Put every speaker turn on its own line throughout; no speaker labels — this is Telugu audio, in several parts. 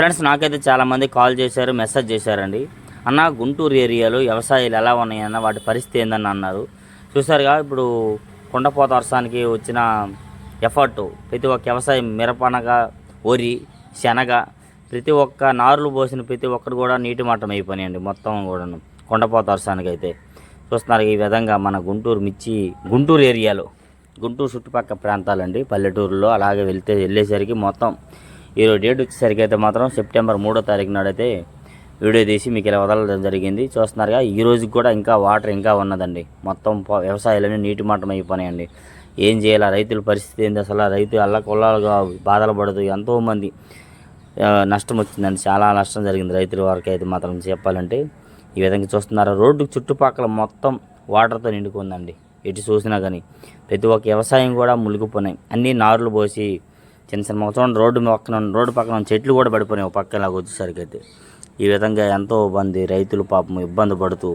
ఫ్రెండ్స్ నాకైతే చాలామంది కాల్ చేశారు మెసేజ్ చేశారండి. అన్న గుంటూరు ఏరియాలో వ్యవసాయాలు ఎలా ఉన్నాయన్న వాటి పరిస్థితి ఏందని అన్నారు. చూసారుగా ఇప్పుడు కొండపోత వర్షానికి వచ్చిన ఎఫర్ట్ ప్రతి ఒక్క వ్యవసాయం మిరపనగ వరి శనగ ప్రతి ఒక్క నారులు పోసిన ప్రతి ఒక్కరు కూడా నీటి మట్టం అయిపోయినాయండి మొత్తం కూడాను కొండపోత వర్షానికి అయితే చూస్తున్నారు ఈ విధంగా మన గుంటూరు మిర్చి గుంటూరు ఏరియాలో గుంటూరు చుట్టుపక్కల ప్రాంతాలండి పల్లెటూరులో అలాగే వెళ్తే వెళ్ళేసరికి మొత్తం ఈరోజు డేట్ వచ్చేసరికి అయితే మాత్రం సెప్టెంబర్ మూడో తారీఖు నాడైతే వీడియో తీసి మీకు ఇలా వదలడం జరిగింది. చూస్తున్నారుగా ఈ రోజుకి కూడా ఇంకా వాటర్ ఇంకా ఉన్నదండి. మొత్తం వ్యవసాయాలన్నీ నీటి మట్టం అయిపోయినాయండి. ఏం చేయాలి? రైతుల పరిస్థితి ఏంది అసలు? రైతు అల్లకొల్లాలుగా బాధలు పడదు ఎంతోమంది నష్టం వచ్చిందండి. చాలా నష్టం జరిగింది రైతుల వరకు అయితే మాత్రం చెప్పాలంటే. ఈ విధంగా చూస్తున్నారు రోడ్డు చుట్టుపక్కల మొత్తం వాటర్తో నిండుకుందండి. ఎటు చూసినా కానీ ప్రతి ఒక్క వ్యవసాయం కూడా మునిగిపోయినాయి. అన్నీ నారులు పోసి చిన్న చిన్న మొక్క చూడండి రోడ్డు పక్కన రోడ్డు పక్కన ఉన్న చెట్లు కూడా పడిపోయినాయి ఒక పక్క ఇలాగ వచ్చేసరికి అయితే. ఈ విధంగా ఎంతో మంది రైతులు పాపం ఇబ్బంది పడుతూ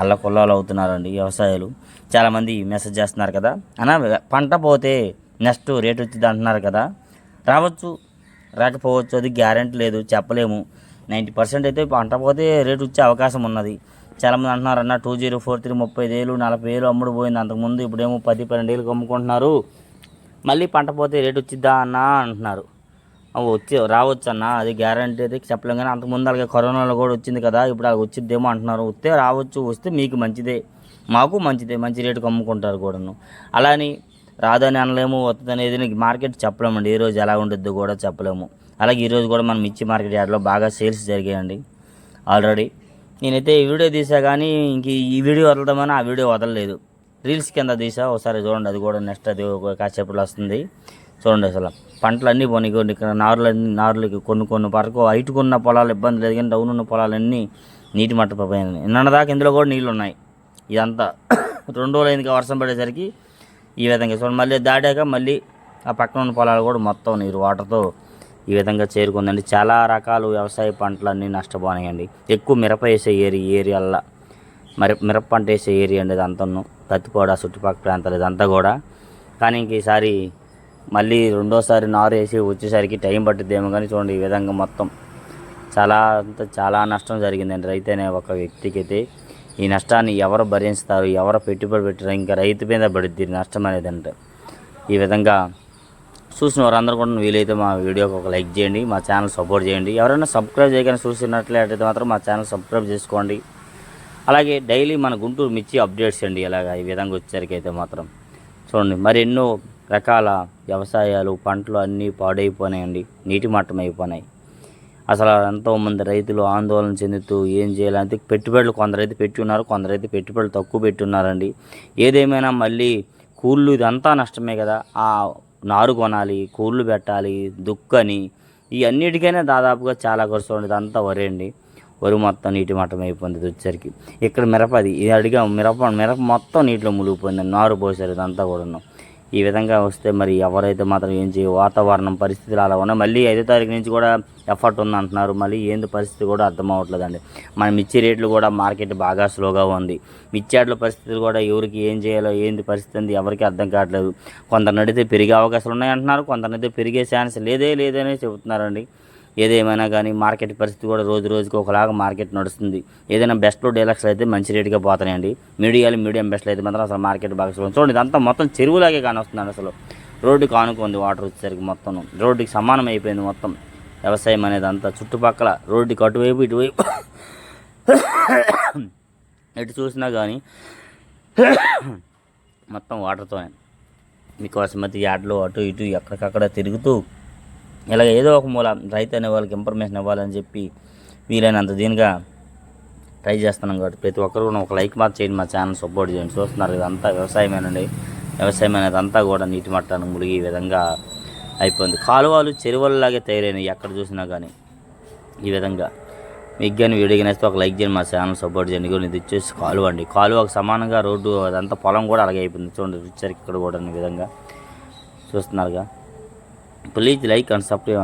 అల్లకొల్లాలు అవుతున్నారండి వ్యవసాయాలు. చాలామంది మెసేజ్ చేస్తున్నారు కదా. అన్న పంట పోతే నెక్స్ట్ రేట్ వచ్చింది అంటున్నారు కదా. రావచ్చు రాకపోవచ్చు అది గ్యారెంటీ లేదు చెప్పలేము. నైంటీ పర్సెంట్ అయితే పంట పోతే రేటు వచ్చే అవకాశం ఉన్నది. చాలామంది అంటున్నారు అన్న టూ జీరో ఫోర్ త్రీ ముప్పై వేలు నలభై వేలు అమ్ముడు పోయింది. అంతకుముందు ఇప్పుడేమో పది పన్నెండు వేలకు అమ్ముకుంటున్నారు. మళ్ళీ పంట పోతే రేటు వచ్చిద్దా అన్నా అంటున్నారు. వచ్చి రావచ్చు అన్న అది గ్యారంటీ అయితే చెప్పలేం కానీ అంతకుముందు అలాగే కరోనాలో కూడా వచ్చింది కదా ఇప్పుడు అది వచ్చిద్దేమో అంటున్నారు. వస్తే రావచ్చు వస్తే మీకు మంచిదే మాకు మంచిదే మంచి రేటుకి అమ్ముకుంటారు కూడాను. అలా అని రాదని అనలేము వస్తుంది అనేది మార్కెట్ చెప్పలేమండి. ఏ రోజు ఎలా ఉంటుందో కూడా చెప్పలేము. అలాగే ఈరోజు కూడా మనం మిర్చి మార్కెట్ యార్డ్లో బాగా సేల్స్ జరిగాయండి. ఆల్రెడీ నేనైతే ఈ వీడియో తీసా కానీ ఇంక ఈ వీడియో వదలదామని ఆ వీడియో వదలలేదు. రీల్స్ కింద తీసా ఒకసారి చూడండి అది కూడా నెక్స్ట్ అది ఒక కాసేపులో వస్తుంది. చూడండి అసలు పంటలు అన్నీ పోనీ ఇక్కడ నారులు నారులకి కొన్ని కొన్ని వరకు హైట్కున్న పొలాలు ఇబ్బంది లేదు కానీ డౌన్ ఉన్న పొలాలన్నీ నీటి మట్టపోయాయి నిన్నదాకా ఇందులో కూడా నీళ్ళు ఉన్నాయి. ఇదంతా రెండు రోజులు అయింది వర్షం పడేసరికి ఈ విధంగా. చూడండి మళ్ళీ దాటాక మళ్ళీ ఆ పక్కన ఉన్న పొలాలు కూడా మొత్తం నీరు వాటర్తో ఈ విధంగా చేరుకుందండి. చాలా రకాలు వ్యవసాయ పంటలన్నీ నష్టపోయినాయండి ఎక్కువ మిరప వేసే ఏరి ఏరియాల్లో మరి మిరప పంట వేసే ఏరియా అండి ఇదంతాను కత్తిపాడు చుట్టుపక్కల ప్రాంతాలు ఇదంతా కూడా. కానీ ఇంక ఈసారి మళ్ళీ రెండోసారి నారు వేసి వచ్చేసరికి టైం పట్టుద్దేమో కానీ చూడండి ఈ విధంగా మొత్తం చాలా అంత చాలా నష్టం జరిగిందండి రైతు అనే ఒక వ్యక్తికి అయితే ఈ నష్టాన్ని ఎవరు భరిస్తారు ఎవరు పెట్టుబడి పెట్టారు ఇంకా రైతు మీద పడుద్ది నష్టం అనేది అంటే ఈ విధంగా చూసిన వారందరూ కూడా వీలైతే మా వీడియోకి ఒక లైక్ చేయండి మా ఛానల్ సపోర్ట్ చేయండి. ఎవరైనా సబ్స్క్రైబ్ చేయగానే చూసినట్లయితే మాత్రం మా ఛానల్ సబ్స్క్రైబ్ చేసుకోండి. అలాగే డైలీ మన గుంటూరు మిర్చి అప్డేట్స్ అండి ఇలాగ ఈ విధంగా వచ్చేసరికి అయితే మాత్రం. చూడండి మరి ఎన్నో రకాల వ్యవసాయాలు పంటలు అన్నీ పాడైపోయినాయండి నీటి మట్టం అయిపోయినాయి. అసలు ఎంతోమంది రైతులు ఆందోళన చెందుతూ ఏం చేయాలంటే పెట్టుబడులు కొందరైతే పెట్టి ఉన్నారు కొందరైతే పెట్టుబడులు తక్కువ పెట్టి ఉన్నారండి ఏదేమైనా మళ్ళీ కూళ్ళు ఇదంతా నష్టమే కదా ఆ నారు కొనాలి కూళ్ళు పెట్టాలి దుక్కని ఈ అన్నిటికైనా దాదాపుగా చాలా ఖర్చు ఉండేది అంతా వరే అండి. వరి మొత్తం నీటి మట్టం అయిపోయింది వచ్చేసరికి. వచ్చరికి ఇక్కడ మిరప అది ఇది అడిగా మిరప మిరప మొత్తం నీటిలో మునిగిపోయింది నారు పోసారు ఇదంతా కూడాను. ఈ విధంగా వస్తే మరి ఎవరైతే మాత్రం ఏం చేయ వాతావరణం పరిస్థితులు అలా ఉన్నాయి మళ్ళీ ఐదో తారీఖు నుంచి కూడా ఎఫర్ట్ ఉంది అంటున్నారు మళ్ళీ ఏంది పరిస్థితి కూడా అర్థం అవ్వట్లేదండి. మన మిర్చి రేట్లు కూడా మార్కెట్ బాగా స్లోగా ఉంది. మిర్చాట్ల పరిస్థితులు కూడా ఎవరికి ఏం చేయాలో ఏంది పరిస్థితి ఉంది ఎవరికి అర్థం కావట్లేదు. కొందరిని అడిగితే పెరిగే అవకాశాలు ఉన్నాయి అంటున్నారు కొందరు పెరిగే ఛాన్స్ లేదే లేదనే చెబుతున్నారండి. ఏదేమైనా కానీ మార్కెట్ పరిస్థితి కూడా రోజు రోజుకి ఒకలాగా మార్కెట్ నడుస్తుంది. ఏదైనా బెస్ట్లో డీలక్స్లు అయితే మంచి రేటుగా పోతున్నాయండి. మీడియాలు మీడియం బెస్ట్లో అయితే మాత్రం అసలు మార్కెట్ బాగా slow. చూడండి ఇదంతా మొత్తం చెరువులాగే కానొస్తుందండి అసలు. రోడ్డుకి ఆనుకుంది వాటర్ వచ్చేసరికి మొత్తం. రోడ్డుకి సమానం అయిపోయింది మొత్తం. వ్యవసాయం అనేది అంతా చుట్టుపక్కల రోడ్డుకి అటువైపు ఇటువైపు. ఎటు చూసినా కానీ మొత్తం వాటర్తోనే మీకోసం అయితే యాడ్లో అటు ఇటు ఎక్కడికక్కడ తిరుగుతూ ఇలాగ ఏదో ఒక మూల రైతు అనే వాళ్ళకి ఇన్ఫర్మేషన్ ఇవ్వాలని చెప్పి వీలైనంత దీనిగా ట్రై చేస్తున్నాం కాబట్టి ప్రతి ఒక్కరు కూడా ఒక లైక్ మాత్రం చేయండి మా ఛానల్ సపోర్ట్ చేయండి. చూస్తున్నారు ఇదంతా వ్యవసాయమేనండి వ్యవసాయం అనేది అంతా కూడా నీటి మట్టాన్ని మునిగి ఈ విధంగా అయిపోయింది. కాలువలు చెరువులలాగే తయారైనాయి ఎక్కడ చూసినా కానీ ఈ విధంగా. మీకు కానీ వీడియో కానీ ఒక లైక్ చేయండి మా ఛానల్ సపోర్ట్ చేయండి. కూడా ఇది వచ్చేసి కాలువ అండి. కాలువకు సమానంగా రోడ్డు అదంతా పొలం కూడా అలాగే అయిపోయింది. చూడండి పిక్చర్ ఇక్కడ కూడా ఈ విధంగా. చూస్తున్నారుగా. Please like and subscribe